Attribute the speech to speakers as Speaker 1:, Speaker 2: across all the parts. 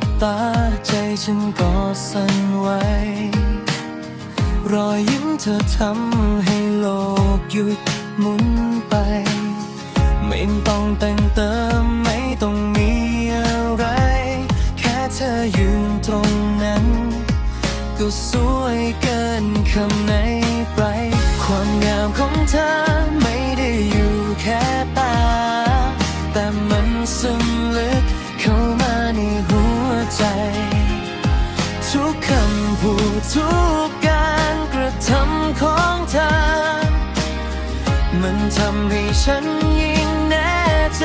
Speaker 1: บตาใจฉันก็สั่นไหวรอยยิ้มเธอทำให้โลกหยุดหมุนไป ไม่ต้องแต่งเติมไม่ต้องมีอะไร แค่เธอยืนตรงนั้น ก็สวยเกินคำไหนไป ความงามของเธอ ทุกการกระทำของเธอ มันทำให้ฉันยิ่งแน่ใจ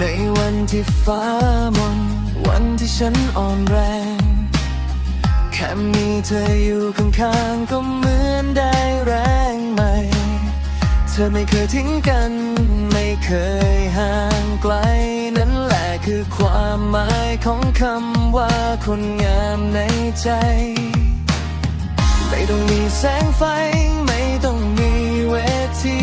Speaker 1: ในวันที่ฟ้ามนวันที่ฉันอ่อนแรง แค่มีเธออยู่ข้างๆก็เหมือนได้แรงใหม่ เธอไม่เคยทิ้งกัน ไม่เคยห่างไกล นั่นแหละคือความหมายของคำว่าคนงามในใจ ไม่ต้องมีแสงไฟ ไม่ต้องมีเวที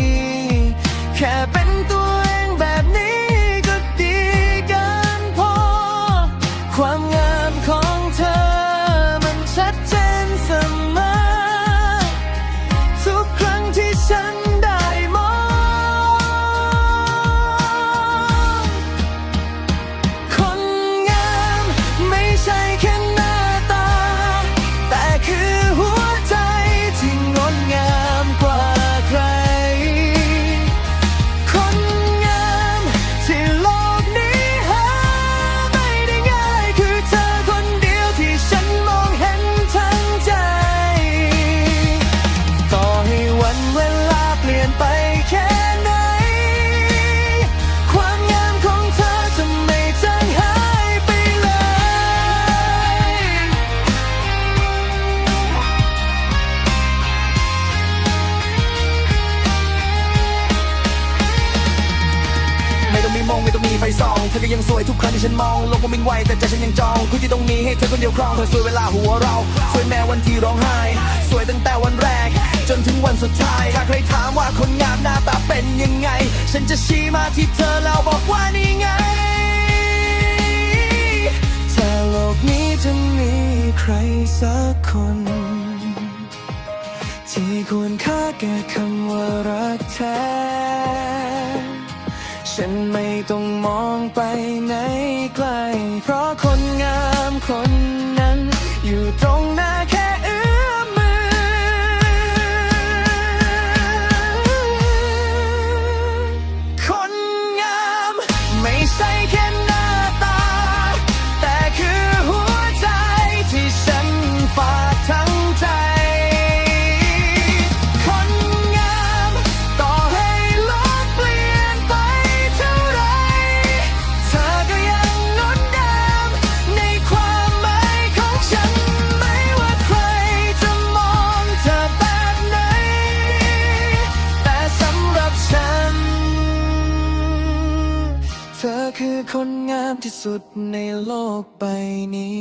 Speaker 1: ไม่ต้องมีไฟ
Speaker 2: ส่องเธอก็ยังสวยทุกครั้งที่ฉันมองโลกมันวิ่งไวแต่ใจฉันยังจองคุณที่ตรงนี้ให้เธอคนเดียวครองเธอสวยเวลาหัวเราสวยแม้วันที่ร้องไห้ สวยตั้งแต่วันแรก จนถึงวันสุดท้ายถ้าใครถามว่าคนงามหน้าตาเป็นยังไง ฉันจะชี้มาที่เธอแล้วบอกว่านี่ไง
Speaker 1: ถ้าโลกนี้จะมีใครสักคนที่ควรค่าแก่คำว่ารักแท้ ฉันไม่ต้องมองไปไหนไกลเพราะ คือคนงามที่สุดในโลกใบนี้